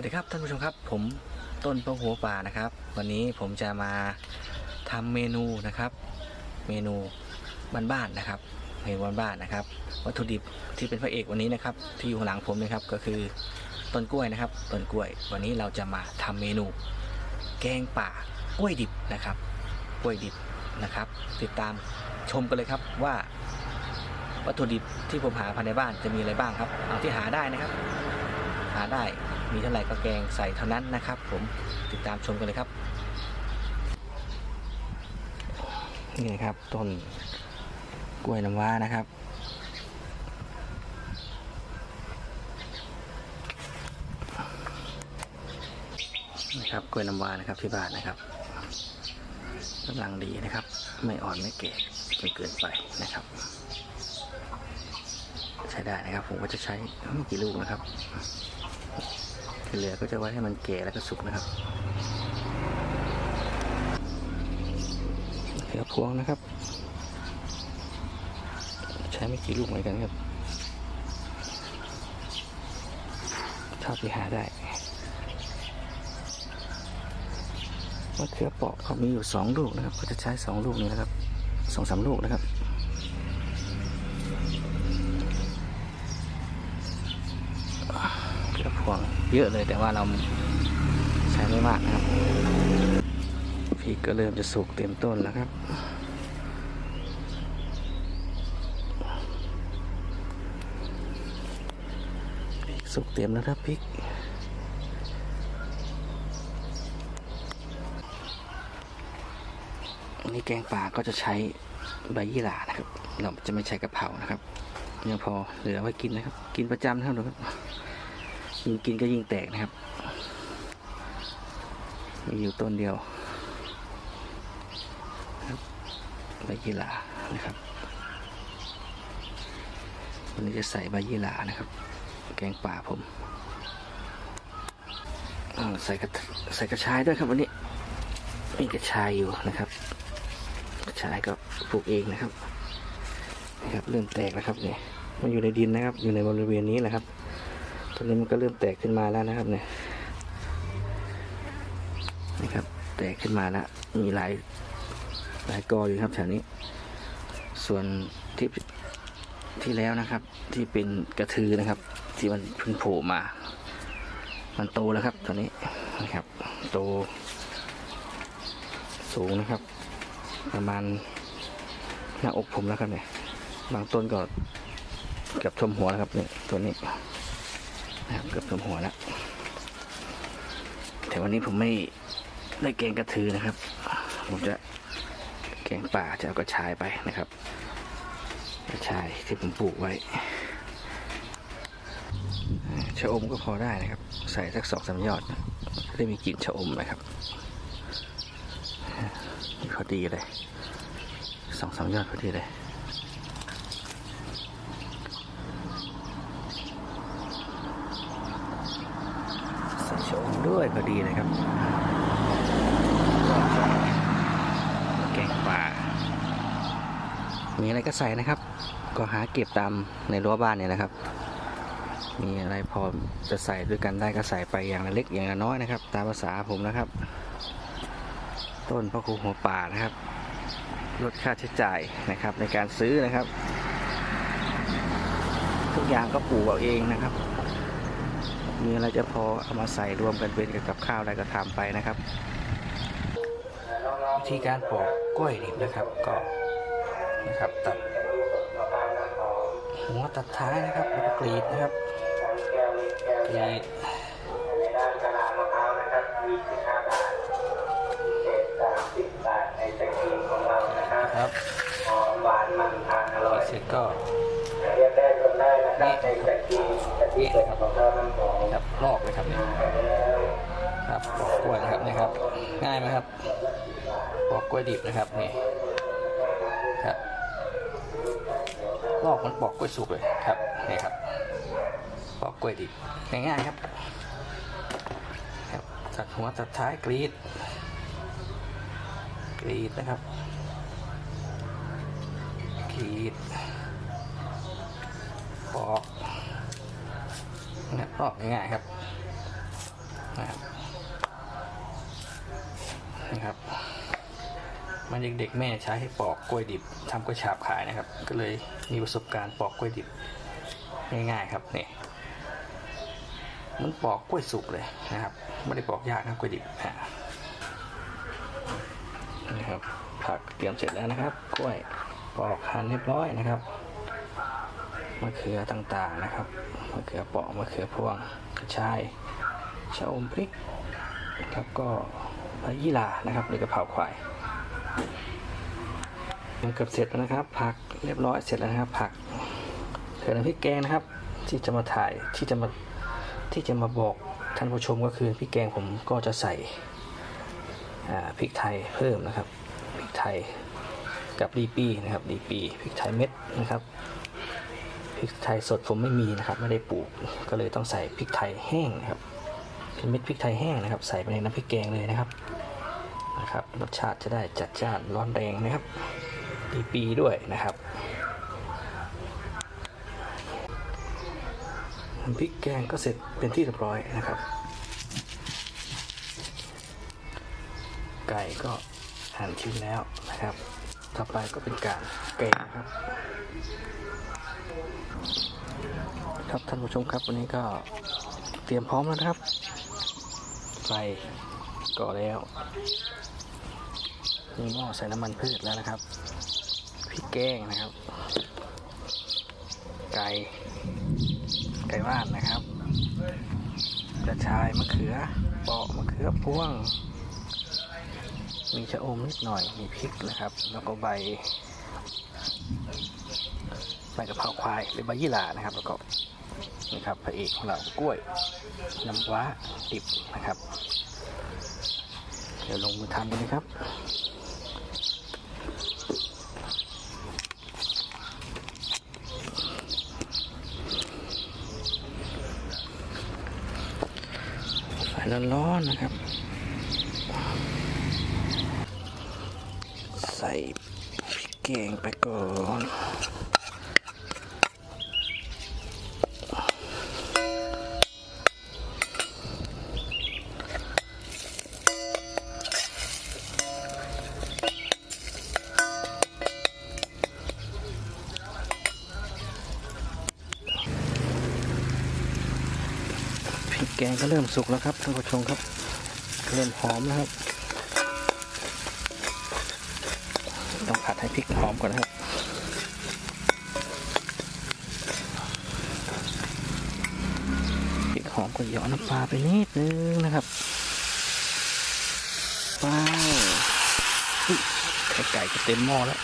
วัสดีครับท่านผู้ชมครับ ผมต้นปะหัวป่านะครับ วันนี้ผมจะมาทำเมนูนะครับ เมนูบ้านๆนะครับเมนูบ้านๆนะครับ วัตถุดิบที่เป็นพระเอกวันนี้นะครับ ที่อยู่ข้างหลังผมนะครับก็คือต้นกล้วยนะครับต้นกล้วย วันนี้เราจะมาทำเมนู แกงป่ากล้วยดิบนะครับ กล้วยดิบนะครับ ติดตามชมกันเลยครับว่า วัตถุดิบที่ผมหาภายในบ้านจะมีอะไรบ้างครับ เอาที่หาได้นะครับ หาได้ มีเท่าไหร่ก็แกงใส่เท่านั้นนะครับ ผมติดตามชมกันเลยครับนี่นะครับต้นกล้วยน้ำว้านะครับ นะครับกล้วยน้ำว้านะครับที่บ้านนะครับกำลังดีนะครับ ไม่อ่อนไม่แก่จนเกินไปนะครับ ใช้ได้นะครับ ผมก็จะใช้ไม่กี่ลูกนะครับ ที่เหลือก็จะไว้ให้มันแก่แล้วก็สุกนะครับเขือพวงนะครับ ใช้ไม่กี่ลูกเหมือนกันครับเท่าที่หาได้มะเขือเปราะเขามีอยู่สองลูกนะครับ ก็จะใช้สองลูกนี้นะครับสองสามลูกนะครับ เกลือพวง เยอะเลยแต่ว่าเราใช้ไม่มากนะครับพริกก็เริ่มจะสุกเต็มต้นแล้วครับพริกสุกเต็มแล้วครับพริกนนี้แกงป่าก็จะใช้ใบยี่หร่านะครับ เราจะไม่ใช้กะเพรานะครับยังพอเหลือไว้กินนะครับ กินประจำนะครับดูครับ ยิ่งกินก็ยิ่งแตกนะครับ มีอยู่ต้นเดียวใบยี่หร่านะครับวันนี้จะใส่ใบยี่หร่านะครับ แกงป่าผมใส่กระใส่กระชายด้วยครับวันนี้มีกระชายอยู่นะครับ กระชายก็ปลูกเองนะครับนะครับ เริ่มแตกแล้วครับเนี่ยมันอยู่ในดินนะครับ อยู่ในบริเวณนี้แหละครับ ตอนนี้มันก็เริ่มแตกขึ้นมาแล้วนะครับเนี่ยนะครับ แตกขึ้นมาแล้วมีหลายหลายกออยู่ครับแถวนี้ ส่วนที่ที่แล้วนะครับ ที่เป็นกระทือนะครับ ที่มันเพิ่งโผล่มา มันโตแล้วครับตอนนี้นะครับ โต สูงนะครับ ประมาณหน้าอกผมแล้วครับเนี่ยบางต้นก็เกือบชมหัวแล้วครับเนี่ยตัวนี้ เกือบท่วมหัวแล้ว แต่วันนี้ผมไม่ได้แกงกระทือนะครับ ผมจะแกงป่าจะเอากระชายไปนะครับ กระชายที่ผมปลูกไว้ชะอมก็พอได้นะครับ ใส่สักสองสามยอดได้มีกลิ่นชะอมนะครับพอดีเลยสองสามยอดพอดีเลย ใส่ชะอม ด้วยพอดีเลยครับแกงป่า มีอะไรก็ใส่นะครับ ก็หาเก็บตามในรั้วบ้านเนี่ยนะครับ มีอะไรพอจะใส่ด้วยกันได้ก็ใส่ไปอย่างละเล็กอย่างละน้อยนะครับ ตามภาษาผมนะครับ ต้นพระครูหัวป่านะครับ ลดค่าใช้จ่ายนะครับในการซื้อนะครับ ทุกอย่างก็ปลูกเอาเองนะครับ มีอะไรจะพอเอามาใส่รวมกันเป็นกับข้าวอะไรก็ทำไปนะครับวิธีการปอกกล้วยดิบนะครับก็นะครับตัดหัวตัดท้ายนะครับแล้วก็กรีดนะครับกรีดครับเสร็จก็นี่นี่นะครับครับลอกเลยครับเนี่ยครับปอกกล้วยนะครับนี่ครับ ง่ายไหมครับปอกกล้ วยดิบนะครับนี่ครับลอกมันปอกกล้วยสุกเลยครับนี่ครับปอกกล้วยดิบง่ายๆครับครับตัดหัวตัดท้ายกรีดกรีดนะครับกรีดปอกนะครับปอกง่ายๆครับนะครับนะครับ มันเด็กๆแม่ใช้ให้ปอกกล้วยดิบทำกล้วยฉาบขายนะครับ ก็เลยมีประสบการณ์ปอกกล้วยดิบง่ายๆครับนี่มันปอกกล้วยสุกเลยนะครับไม่ได้ปอกยากนะกล้วยดิบนะครับผักเตรียมเสร็จแล้วนะครับ กล้วยปอกหั่นเรียบร้อยนะครับมะเขือต่างๆนะครับมะเขือเปาะมะเขือพวงกระชายชะอมพริกแล้วก็ใบยี่หร่านะครับหรือกะเพราควาย เกือบเสร็จแล้วนะครับ ผักเรียบร้อยเสร็จแล้วนะครับ ผักเขือน้ำพริกแกงนะครับ ที่จะมาถ่ายที่จะมาที่จะมาบอกท่านผู้ชมก็คือพริกแกงผมก็จะใส่พริกไทยเพิ่มนะครับพริกไทยกับดีปีนะครับดีปีพริกไทยเม็ดนะครับพริกไทยสดผมไม่มีนะครับ ไม่ได้ปลูกก็เลยต้องใส่พริกไทยแห้งนะครับเป็นเม็ดพริกไทยแห้งนะครับ ใส่ไปในน้ำพริกแกงเลยนะครับ นะครับ รสชาติจะได้จัดจ้านร้อนแรงนะครับดีปีด้วยนะครับพริกแกงก็เสร็จเป็นที่เรียบร้อยนะครับ ไก่ก็หั่นชิ้นแล้วนะครับ ต่อไปก็เป็นการแกงครับ ครับท่านผู้ชมครับวันนี้ก็เตรียมพร้อมแล้วนะครับไฟก่อแล้ว มีหม้อใส่น้ำมันพืชแล้วนะครับพริกแกงนะครับ ไก่ ไก่บ้านนะครับกระชายมะเขือเปาะมะเขือพวง มีชะอมนิดหน่อยมีพริกนะครับ แล้วก็ใบใบกะเพราควายหรือใบยี่หร่านะครับ แล้วก็นะครับพระเอกของเรากล้วยน้ำว้าดิบนะครับ เดี๋ยวลงมือทำกันเลยครับ ไฟร้อนๆนะครับ ใส่พริกแกงไปก่อน แกงก็เริ่มสุกแล้วครับท่านผู้ชมครับ เริ่มหอมแล้วครับ ต้องผัดให้พริกหอมก่อนนะครับพริกหอมก็หยอน้ำปลาไปนิดนึงนะครับว้าไข่ไก่ก็เต็มหม้อแล้ว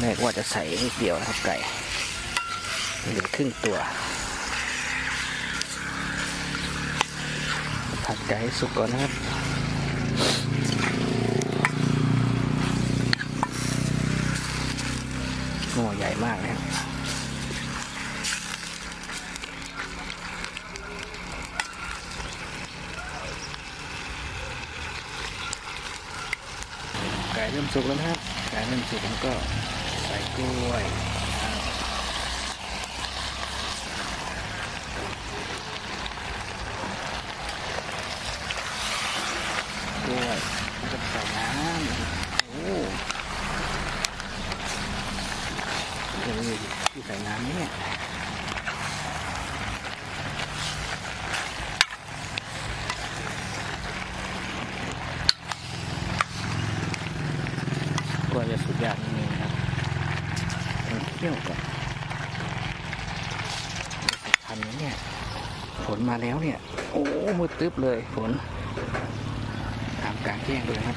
แรกว่าจะใส่นิดเดียวนะครับไก่เหลือครึ่งตัวผัดไก่ให้สุกก่อนนะครับหม้อใหญ่มากนะครับไก่เริ่มสุกแล้วนะครับไก่เริ่มสุกแล้วก็ ส่กล้วยกล้วยแล้วก็ใส่น้ำโอ้เดี๋ยวมีที่ใส่น้ำเนี่ยกล้วยจะสุดยากนิดนึงนะครับต้องเคี่ยวก่อนทันไหมเนี่ย ฝน มาแล้วเนี่ย โอ้มืดตึ๊บเลยฝนตามกลางแจ้งเลยครับ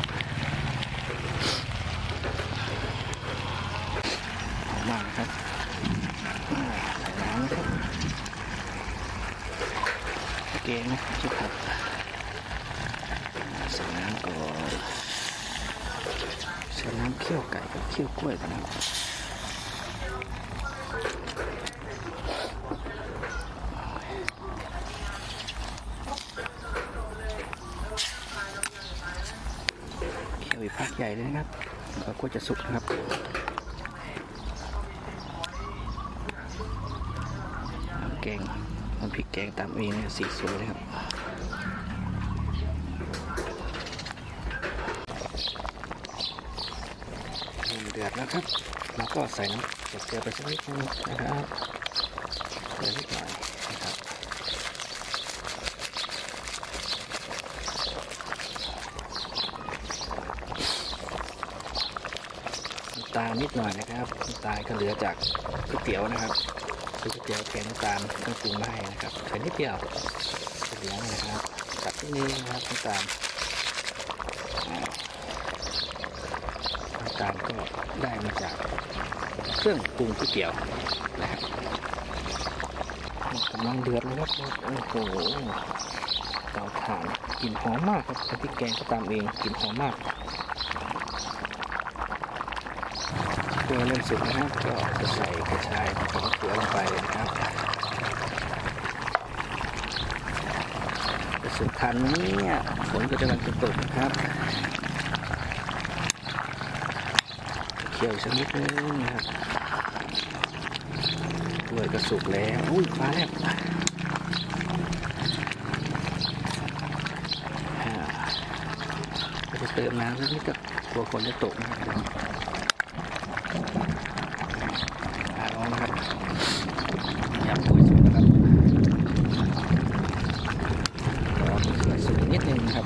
หอมมากนะครับใส่น้ำนะครับเกงนะชุดครับอ่าใส่น้ำก่อนใส่น้ำเคี่ยวไก่กับเคี่ยวกล้วยกันนะครับ รือพักใหญ่เลยนะครับเขาก็จะสุกนะครับแกงน้ำพริกแกงตามเองสีสวยนะครับเดือดแล้วครับ แล้วก็ใส่น้ำเกลือไปสักนิดนนะครับเดือดนิดหน่อยานิดหน่อยนะครับน้ำตาลก็เหลือจากก๋วยเตี๋ยวนะครับก๋วยเตี๋ยวแกงน้ำตาลต้องปรุงมาให้นะครับใส่นิดเดียวเหลือนะครับตัดที่นี้นะครับน้ำตาลน้ำตาลก็ได้มาจากเครื่องปรุงก๋วยเตี๋ยวนะครับกำลังเดือดเลยครับโอ้โหเตาถ่านกลิ่นหอมมากครับน้ำพริกแกงก็ตามเองกลิ่นหอมมาก ตัวเริ่มสุกนะครับก็จะใส่กระชายกับมะเขือลงไปนะครับจะสุกทันเนี่ยฝนก็จะกำลังจะตกนะครับเคี่ยวสักนิดนึงนะครับด้วยกระสุกแล้วอุ้ยมาแล้วอ่าก็จะเติมน้ำสักนิดก็กลัวฝนจะตกนะครับอ่าลองนะครับยำกล้วยสุกนะครับรอมะเขือสุกนิดนึงนะครับ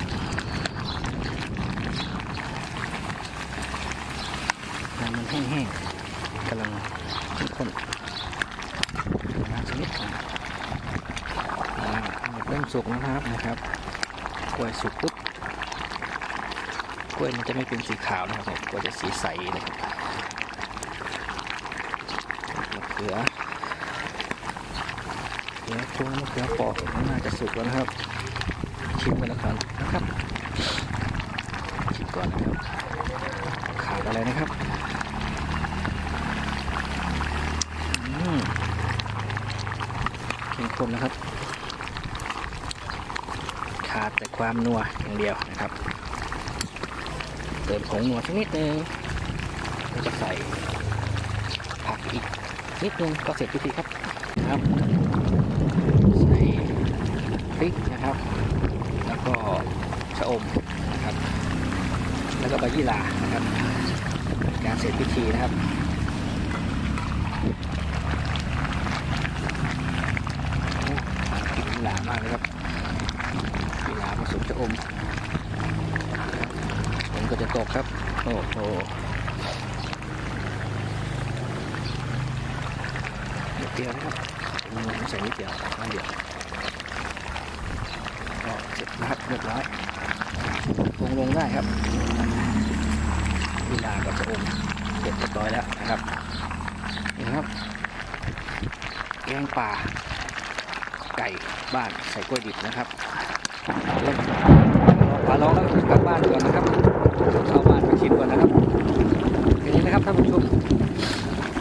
น้ำมันแห้งๆกำลังเข้มข้นน้ำชนิดอะอ่าเริ่มสุกนะครับนะครับกล้วย สุกปุ๊บกล้วยมันจะไม่เป็นสีขาวนะครับกล้วยจะสีใสเลยครับมะเขือเขือพวงมะเขือปอกน่าจะสุกแล้วนะครับ ชิมกันแล้วกันนะครับชิมก่อนนะครับขาดอะไรนะครับอืมเข้มข้นนะครับ แต่ความนัวอย่างเดียวนะครับ เติมผงนัวสักนิดนึงแล้วจะใส่ผักอีกนิดนึงก็เสร็จพิธีครับนะครับ ใส่พริกนะครับ แล้วก็ชะอมนะครับ แล้วก็ใบยี่หร่านะครับการเสร็จพิธีนะครับกินหลามากเลยครับ กินหลาผสมชะอมฝนก็จะตกครับ โอ้โหเดียวนะครับอืมใส่นิดเดียวน้ำเดียวก็เสร็จนะครับเรียบร้อยลงลงได้ครับกีฬากับชะอมเสร็จเรียบร้อยแล้วนะครับนี่นะครับ แกงป่าไก่บ้านใส่กล้วยดิบนะครับ ฝาลาร้องแล้วกลับบ้านก่อนนะครับเข้าบ้านไปชิมก่อนนะครับแค่นี้นะครับท่านผู้ชม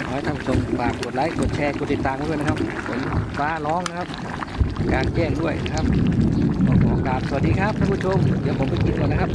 ขอให้ท่านผู้ชมฝากกดไลค์กดแชร์กดติดตามด้วยนะครับฝนฟ้าร้องนะครับการแจ้งด้วยนะครับขอขอกราบสวัสดีครับท่านผู้ชม เดี๋ยวผมไปกินก่อนนะครับ